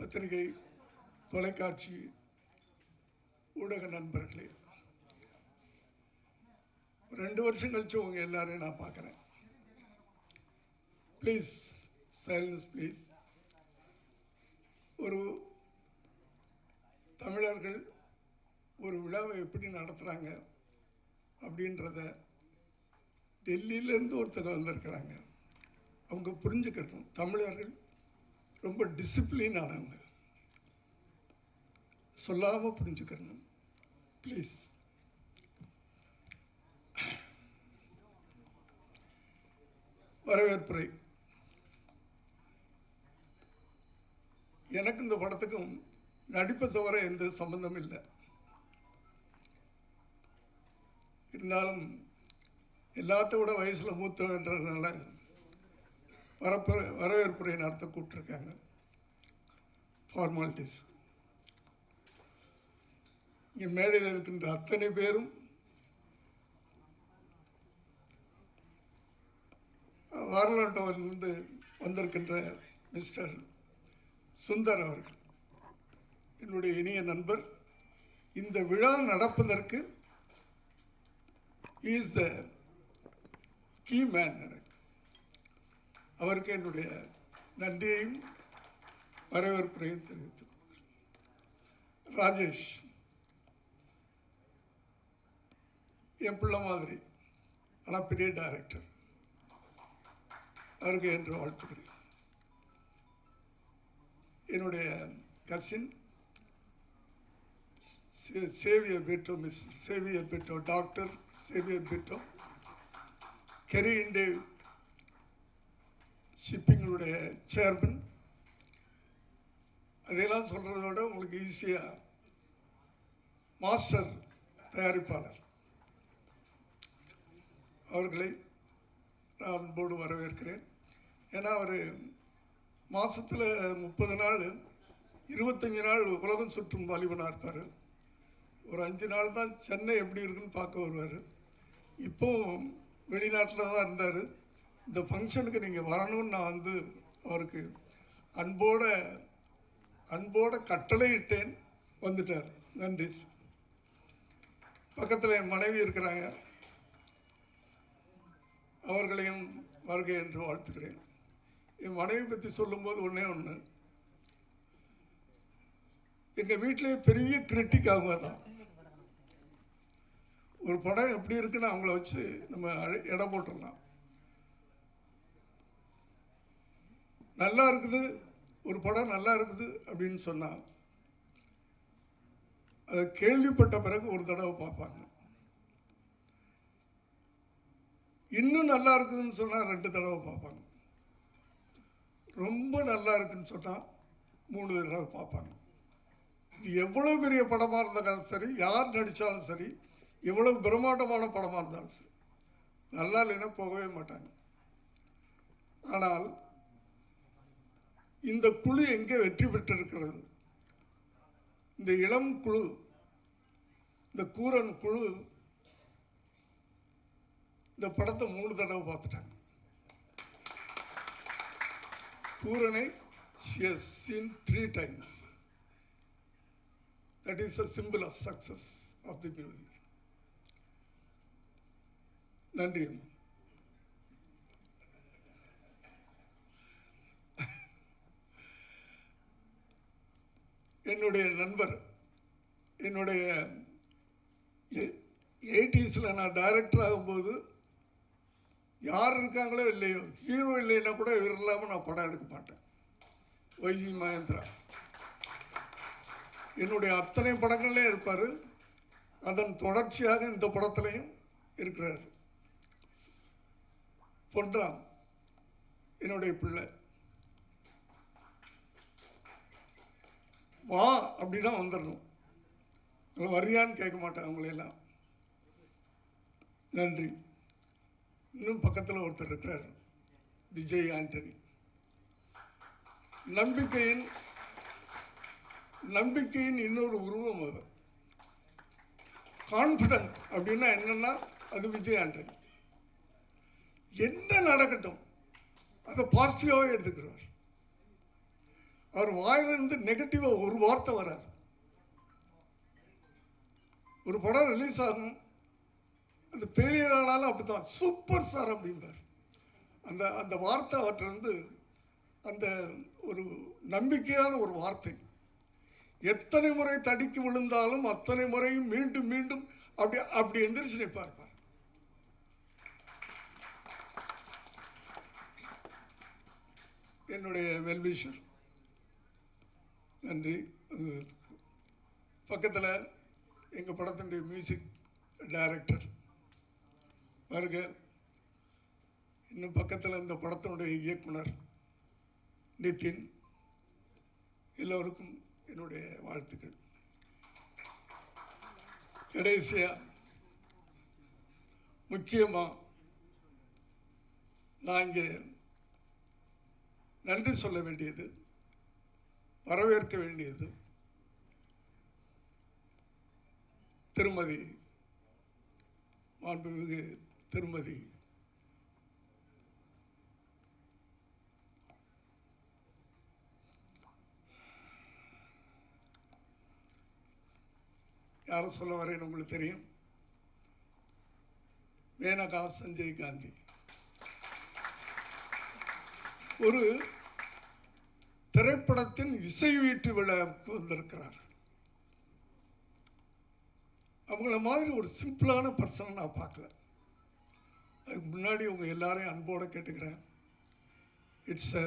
பத்திரிகை தொலைக்காட்சி ஊடக நண்பர்களே ரெண்டு வருஷம் கழிச்சு உங்க எல்லாரையும் நான் பார்க்குறேன். ப்ளீஸ் சைலன்ஸ் ப்ளீஸ் ஒரு தமிழர்கள் ஒரு விழாவை எப்படி நடத்துகிறாங்க அப்படின்றத டெல்லியிலேருந்து ஒருத்தர் வந்திருக்கிறாங்க. அவங்க புரிஞ்சுக்கணும். தமிழர்கள் ரொம்ப டிசிப்ளின் ஆனவங்க. சொல்லாமல் புரிஞ்சுக்கணும். ப்ளீஸ் வரவேற்புரை. எனக்கு இந்த படத்துக்கும் நடிப்பை தவிர எந்த சம்பந்தம் இல்லை. இருந்தாலும் எல்லாத்த விட வயசில் மூத்தவன்றதுனால வரப்பு வரவேற்புரை நடத்த கூப்பிட்ருக்காங்க ஃபார்மாலிட்டிஸ் இங்கே மேடையில் இருக்கின்ற அத்தனை பேரும் வாரலாண்டவரிலிருந்து வந்திருக்கின்ற மிஸ்டர் சுந்தர் அவர்கள் என்னுடைய இனிய நண்பர். இந்த விழா நடப்பதற்கு இஸ் த கீ மேன் அவருக்கு என்னுடைய நன்றியையும் வரவேற்புரையும் தெரிவித்துக் கொள்கிறேன். ராஜேஷ் என் பிள்ளை மாதிரி ஆனால் பெரிய டைரக்டர் அவருக்கு என்று வாழ்த்துக்கிறேன் என்னுடைய cousin Xavier Pitto miss Xavier Pitto doctor Xavier Pitto Kerry Indev ஷிப்பிங்களுடைய chairman அதையெல்லாம் சொல்கிறத விட உங்களுக்கு ஈஸியாக மாஸ்டர் தயாரிப்பாளர். அவர்களை நான் அன்போடு வரவேற்கிறேன். ஏன்னா அவர் மாதத்தில் முப்பது நாள் இருபத்தஞ்சி நாள் உலகம் சுற்றும் வாலிபனாக இருப்பார். ஒரு அஞ்சு நாள் தான் சென்னை எப்படி இருக்குன்னு பார்க்க வருவார். இப்போவும் வெளிநாட்டில் தான் இருந்தார். இந்த ஃபங்க்ஷனுக்கு நீங்கள் வரணும்னு நான் வந்து அவருக்கு அன்போட அன்போட கட்டளையிட்டேன். வந்துட்டார். நன்றி. பக்கத்தில் என் மனைவி இருக்கிறாங்க. அவர்களையும் வருகை என்று வாழ்த்துக்கிறேன் என் மனைவி பற்றி சொல்லும்போது ஒன்றே ஒன்று எங்கள் வீட்டிலே பெரிய கிரிட்டிக் அவங்க தான். ஒரு படம் எப்படி இருக்குன்னு அவங்கள வச்சு நம்ம அழ- எடை போட்டுடலாம். நல்லா இருக்குது ஒரு படம் நல்லா இருக்குது அப்படின்னு சொன்னால் அதை கேள்விப்பட்ட பிறகு ஒரு தடவை பார்ப்பாங்க. இன்னும் நல்லா இருக்குதுன்னு சொன்னால் ரெண்டு தடவை பார்ப்பாங்க. ரொம்ப நல்லா இருக்குன்னு சொன்னால் மூணு தடவை பார்ப்பாங்க. இது எவ்வளோ பெரிய படமாக இருந்தாலும் சரி யார் நடித்தாலும் சரி எவ்வளோ பிரம்மாண்டமான படமாக இருந்தாலும் சரி நல்லா இல்லைன்னா போகவே மாட்டாங்க. ஆனால் இந்த குழு எங்கே வெற்றி பெற்றிருக்கிறது? இந்த இளம் குழு இந்த கூரன் குழு இந்த படத்தை மூணு தடவை பார்த்துட்டாங்க. பூரனை yes has three times that is a simple of success of of நன்றி அம்மா. என்னுடைய நண்பர் என்னுடைய எயிட்டிஸில் நான் டைரக்டர் ஆகும்போது யார் இருக்காங்களோ இல்லையோ ஹீரோ இல்லைன்னா கூட இவர் இல்லாமல் நான் படம் எடுக்க மாட்டேன். ஒய்ஜி மகேந்திரா. என்னுடைய அத்தனை படங்கள்லேயும் இருப்பார். அதன் தொடர்ச்சியாக இந்த படத்துலையும் இருக்கிறார். பொன்றாம் என்னுடைய பிள்ளை. வா அப்படின்னா வந்துடணும் வரியான்னு கேட்க மாட்டேன் அவங்களையெல்லாம் நன்றி. இன்னும் பக்கத்தில் ஒருத்தர் இருக்கிறார். விஜய் ஆண்டனி. நம்பிக்கையின் நம்பிக்கையின் இன்னொரு உருவம் அது. கான்ஃபிடன்ட் அப்படின்னா என்னன்னா அது விஜய் ஆண்டனி. என்ன நடக்கட்டும் அதை பாசிட்டிவாகவே எடுத்துக்கிறார். அவர் வாயிலிருந்து நெகட்டிவாக ஒரு வார்த்தை வராது. ஒரு படம் ரிலீஸ் ஆகும். அந்த ஃபெயிலியர் ஆனாலும் அப்படிதான் சூப்பர் சார் அப்படிம்பார் அந்த அந்த வார்த்தை அவற்றிலிருந்து அந்த ஒரு நம்பிக்கையான ஒரு வார்த்தை. எத்தனை முறை தடிக்கு விழுந்தாலும் அத்தனை முறையும் மீண்டும் மீண்டும் அப்படி அப்படி எந்திரிச்சு நிற்பார் என்னுடைய வெல்விஷர் நன்றி. பக்கத்தில் எங்கள் படத்தினுடைய மியூசிக் டைரக்டர் வருக இன்னும் பக்கத்தில் இந்த படத்தினுடைய இயக்குனர் நிதின் எல்லோருக்கும் என்னுடைய வாழ்த்துக்கள். கடைசியா முக்கியமாக நான் இங்கே நன்றி சொல்ல வேண்டியது வரவேற்க வேண்டியது திருமதி மாண்புமிகு திருமதி யாரை சொல்ல வரேன்னு உங்களுக்கு தெரியும்? மேனகா சஞ்சய் காந்தி. ஒரு திரைப்படத்தின் இசை வீட்டு விழாவுக்கு வந்திருக்கிறார். அவங்கள மாதிரி ஒரு சிம்பிளான பர்சனை நான் பார்க்கல. அதுக்கு முன்னாடி உங்க எல்லாரையும் அன்போட கேட்டுக்கிறேன். It's a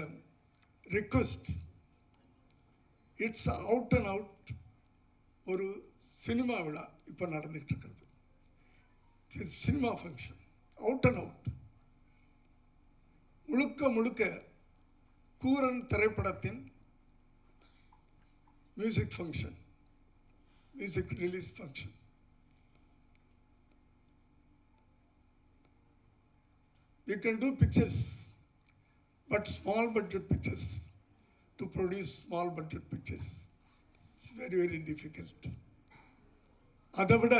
request it's out and out ஒரு சினிமா விழா இப்போ நடந்துகிட்டு இருக்கிறது cinema function out and out முழுக்க முழுக்க கூரன் திரைப்படத்தின் music function music release function We can do pictures, but small budget pictures. To produce small budget pictures, it's very, very difficult. அதை விட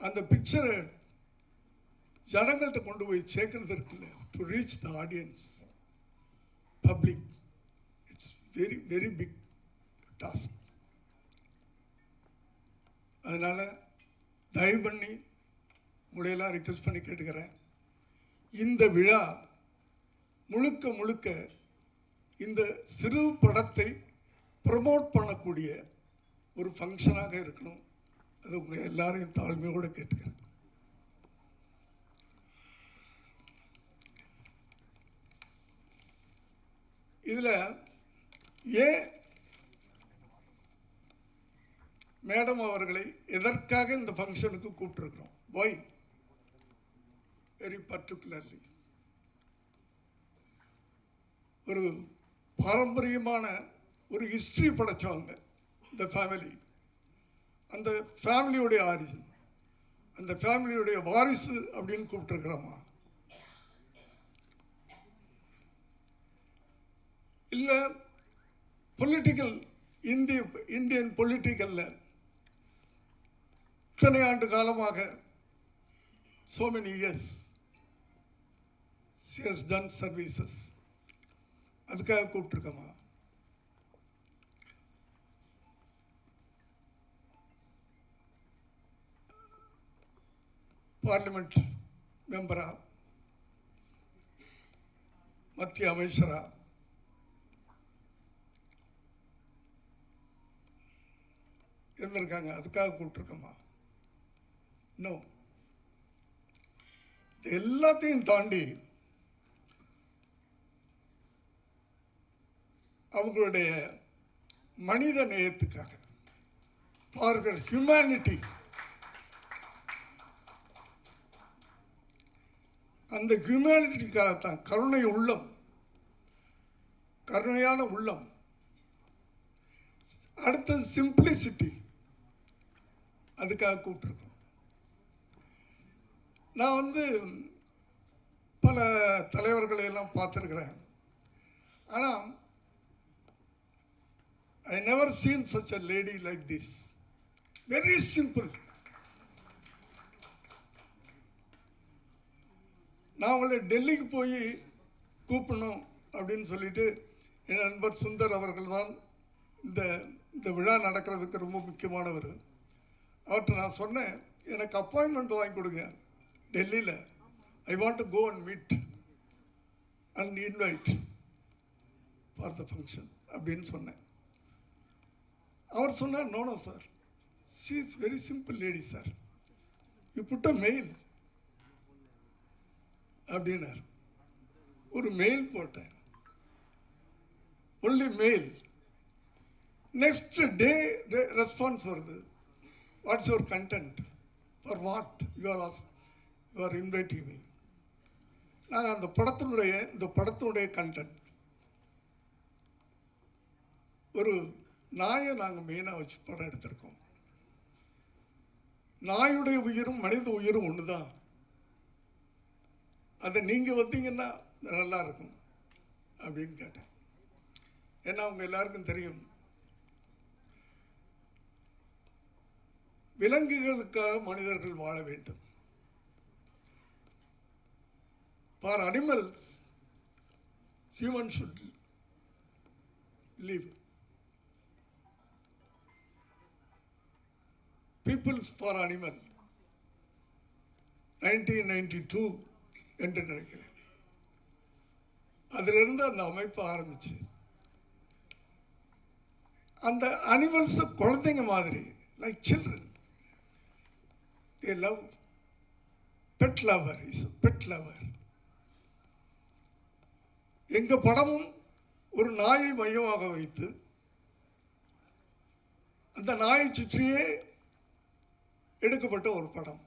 அந்த பிக்சரை ஜனங்கள்கிட்ட கொண்டு போய் சேர்க்கறது இருக்குல்ல to reach the audience public it's very very big task. அதனால் தயவு பண்ணி உங்களையெல்லாம் ரிக்வஸ்ட் பண்ணி கேட்டுக்கிறேன். இந்த விழா முழுக்க முழுக்க இந்த சிறு படத்தை ப்ரமோட் பண்ணக்கூடிய ஒரு ஃபங்க்ஷனாக இருக்கணும். அது உங்கள் எல்லாரையும் தாழ்மையோடு கேட்டுக்கிறேன். இதில் ஏன் மேடம் அவர்களை எதற்காக இந்த ஃபங்க்ஷனுக்கு கூப்பிட்டுருக்குறோம்? ஒய் வெரி பர்டிகுலர்லி ஒரு பாரம்பரியமான ஒரு ஹிஸ்ட்ரி படைத்தவங்க இந்த ஃபேமிலி அந்த ஃபேமிலியுடைய ஆரிஜின் அந்த ஃபேமிலியுடைய வாரிசு அப்படின்னு கூப்பிட்டுருக்குறோம்மா இல்லை பொலிட்டிக்கல் இந்திய இந்தியன் பொலிட்டிக்கலில் இத்தனை ஆண்டு காலமாக so many years she has done services. அதுக்காக கூப்பிட்டுருக்கோமா பார்லிமெண்ட் மெம்பரா மத்திய அமைச்சரா இருந்திருக்காங்க. அதுக்காக கூப்பிட்டுருக்கமா இன்னும் எல்லாத்தையும் தாண்டி அவங்களுடைய மனித நேயத்துக்காக ஃபார் ஹியூமனிட்டி அந்த ஹியூமனிட்டிக்காகத்தான் கருணை உள்ளம் கருணையான உள்ளம். அடுத்தது சிம்பிளிசிட்டி அதுக்காக கூப்பிட்ருக்கோம் நான் வந்து பல தலைவர்களை எல்லாம் ஆனால் I never seen such a lady like this very simple நான் உங்களை டெல்லிக்கு போய் கூப்பிடணும் அப்படின்னு சொல்லிட்டு என் நண்பர் சுந்தர் அவர்கள் தான் இந்த இந்த விழா நடக்கிறதுக்கு ரொம்ப முக்கியமானவர். அவர்கிட்ட நான் சொன்னேன் எனக்கு அப்பாயின்மெண்ட் வாங்கி கொடுங்க டெல்லியில். I want to go and meet and invite for the function அப்படின்னு சொன்னேன். அவர் சொன்னார் no no sir she is very simple lady sir you put a mail அப்படின்னார். ஒரு மெயில் போட்டேன். Only mail next day response வருது. What's your content for what you are you're inviting me நாங்கள் அந்த படத்தினுடைய இந்த படத்தினுடைய கண்டென்ட் ஒரு நாயை நாங்கள் மெயினாக வச்சு படம் எடுத்திருக்கோம். நாயுடைய உயிரும் மனித உயிரும் ஒன்று தான் அதை நீங்கள் வந்தீங்கன்னா நல்லா இருக்கும். அப்படின்னு கேட்டேன். ஏன்னா அவங்க எல்லாருக்கும் தெரியும். விலங்குகளுக்காக மனிதர்கள் வாழ வேண்டும். For animals human should live. Peoples for Animal, 1992 என்று நினைக்கிறேன். அதிலிருந்து அந்த அமைப்பு ஆரம்பிச்சு அந்த அனிமல்ஸ் குழந்தைங்க மாதிரி like children they love pet lover is pet lover எங்கள் படமும் ஒரு நாயை மையமாக வைத்து அந்த நாயை சுற்றியே எடுக்கப்பட்ட ஒரு படம்.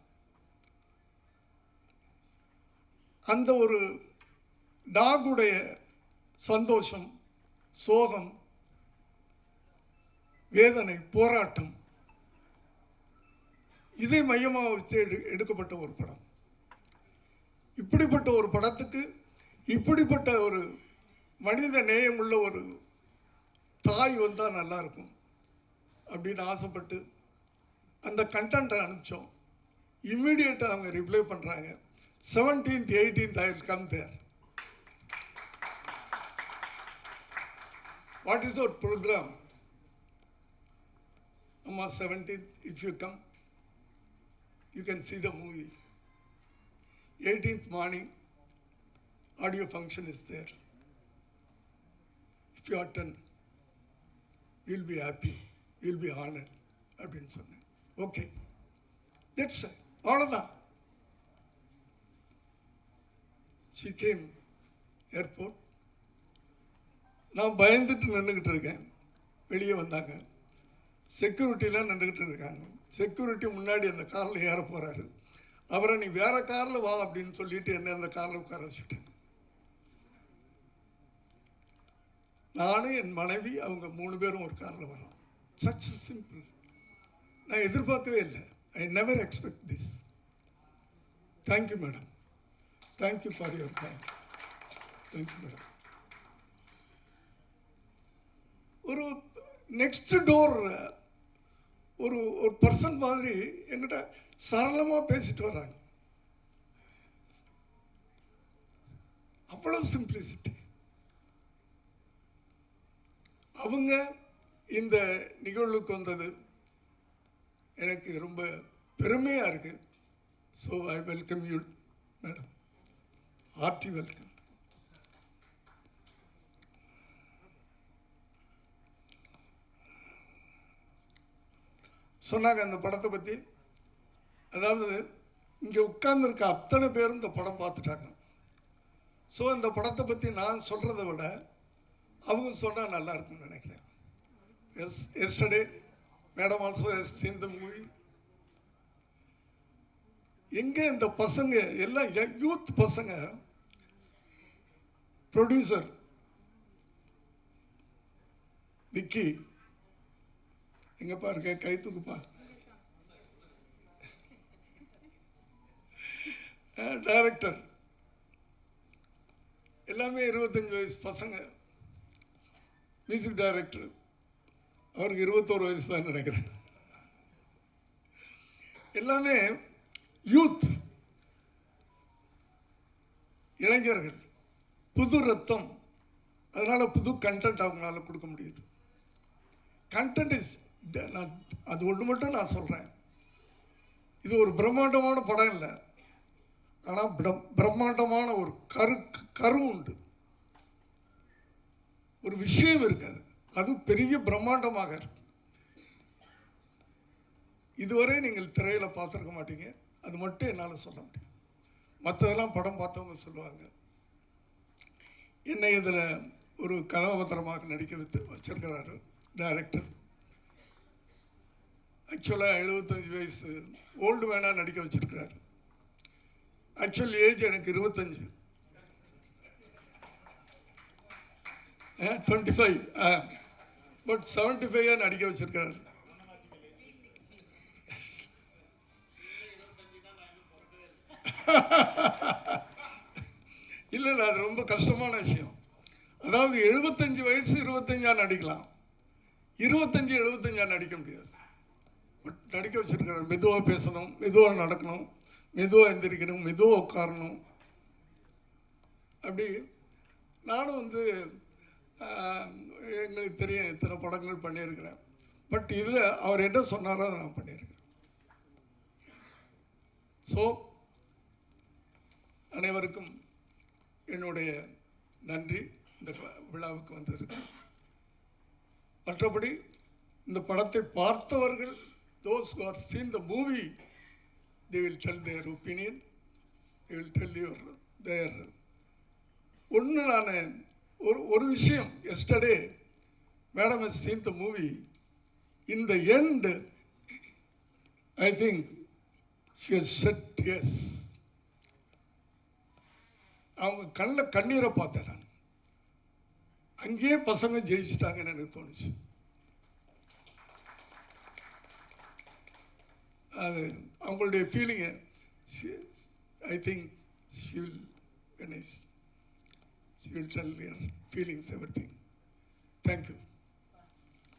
அந்த ஒரு டாகுடைய சந்தோஷம் சோகம் வேதனை போராட்டம் இதை மையமாக வச்சு எடு எடுக்கப்பட்ட ஒரு படம். இப்படிப்பட்ட ஒரு படத்துக்கு இப்படிப்பட்ட ஒரு மனித நேயம் உள்ள ஒரு தாய் வந்தால் நல்லாயிருக்கும் அப்படின்னு ஆசைப்பட்டு அந்த கண்டென்ட்டை அனுப்பிச்சோம். இம்மிடியேட்டாக அவங்க ரிப்ளை பண்ணுறாங்க seventeenth eighteenth I will come there what is our program அம்மா seventeenth if you come you can see the movie eighteenth morning audio function is there if you attend, you'll be happy, you'll be honored அப்படின்னு சொன்னேன். Okay that's அவ்வளோதான் she came airport நான் பயந்துட்டு நின்றுக்கிட்டு இருக்கேன். வெளியே வந்தாங்க. செக்யூரிட்டிலாம் நின்றுக்கிட்டு இருக்காங்க. செக்யூரிட்டி முன்னாடி அந்த காரில் ஏற போகிறாரு அவரை நீ வேற காரில் வா அப்படின்னு சொல்லிட்டு என்ன அந்த காரில் உட்கார வச்சுட்டேன். நானும் என் மனைவி அவங்க மூணு பேரும் ஒரு காரில் வரோம். சச் சிம்பிள் நான் எதிர்பார்க்கவே இல்லை. I never expect this thank you madam thank you for your time thank you madam ஒரு நெக்ஸ்ட் டோர் ஒரு ஒரு பர்சன் மாதிரி என்கிட்ட சரளமாக பேசிட்டு வராங்க அவ்வளவு சிம்பிளிசிட்டி அவங்க இந்த நிகழ்வுக்கு வந்தது எனக்கு ரொம்ப பெருமையாக இருக்குது so I welcome you madam hearty welcome சொன்னாங்க அந்த படத்தை பற்றி அதாவது இங்கே உட்கார்ந்துருக்க அத்தனை பேரும் இந்த படம் பார்த்துட்டாங்க. ஸோ இந்த படத்தை பற்றி நான் சொல்கிறத விட அவங்க சொன்னால் நல்லா இருக்கும்னு நினைக்கிறேன். Yes yesterday madam also is seen the movie எங்கே இந்த பசங்க எல்லாம் யூத் பசங்க ப்ரொடியூசர் விக்கி எங்கப்பா இருக்க? கை தூக்குப்பா. டைரக்டர் எல்லாமே இருபத்தஞ்சு வயசு பசங்க. மியூசிக் டைரக்டர் அவருக்கு இருபத்தோரு வயசு தான் நினைக்கிறேன். எல்லாமே யூத் இளைஞர்கள். புது ரத்தம். அதனால் புது கண்டென்ட் அவங்களால கொடுக்க முடியுது. கண்டென்ட் இஸ் நான் அது ஒன்று மட்டும் நான் சொல்கிறேன் இது ஒரு பிரம்மாண்டமான படம் இல்லை. ஆனால் பிரம்மாண்டமான ஒரு கரு கரு உண்டு. ஒரு விஷயம் இருக்காது அது. பெரிய பிரம்மாண்டமாக இருக்கு. இதுவரை நீங்கள் திரையில் பார்த்துருக்க மாட்டீங்க. அது மட்டும் என்னால் சொல்ல முடியும். மற்றதெல்லாம் படம் பார்த்தவங்க சொல்லுவாங்க. என்னை இதில் ஒரு கதாபாத்திரமாக நடிக்க வைத்து வச்சிருக்கிறாரு டைரக்டர் ஆக்சுவலாக எழுபத்தஞ்சு வயசு. ஓல்டு மேனாக நடிக்க வச்சுருக்கிறார். ஆக்சுவல் ஏஜ் எனக்கு இருபத்தஞ்சு. டுவெண்ட்டி ஃபைவ் பட் செவன்ட்டி ஃபைவாக நடிக்க வச்சிருக்கிறாரு. இல்லை இல்லை அது ரொம்ப கஷ்டமான விஷயம். அதாவது எழுபத்தஞ்சு வயசு இருபத்தஞ்சா நடிக்கலாம். இருபத்தஞ்சு எழுபத்தஞ்சா நடிக்க முடியாது. நடிக்க வச்சிருக்கிறார் மெதுவாக பேசணும் மெதுவாக நடக்கணும் மெதுவாக எந்திரிக்கணும் மெதுவாக உட்காரணும். அப்படி நானும் வந்து எங்களுக்கு தெரியும் இத்தனை படங்கள் பண்ணியிருக்கிறேன். பட் இதில் அவர் என்ன சொன்னாரோ அதை நான் பண்ணியிருக்கிறேன். ஸோ அனைவருக்கும் என்னுடைய நன்றி. இந்த விழாவுக்கு வந்திருக்கு மற்றபடி இந்த படத்தை பார்த்தவர்கள் those who have seen the movie, they will tell their opinion, they will tell your there ஒன்று நான் ஒரு ஒரு விஷயம் yesterday madam has seen the movie in the end I think she said yes அவங்க கண்ணில் கண்ணீரை பார்த்தேன் நான் அங்கேயே பசங்க ஜெயிச்சிட்டாங்கன்னு எனக்கு தோணுச்சு அது அவங்களுடைய ஃபீலிங்கை I think she will Ganesh she will tell her feelings everything thank you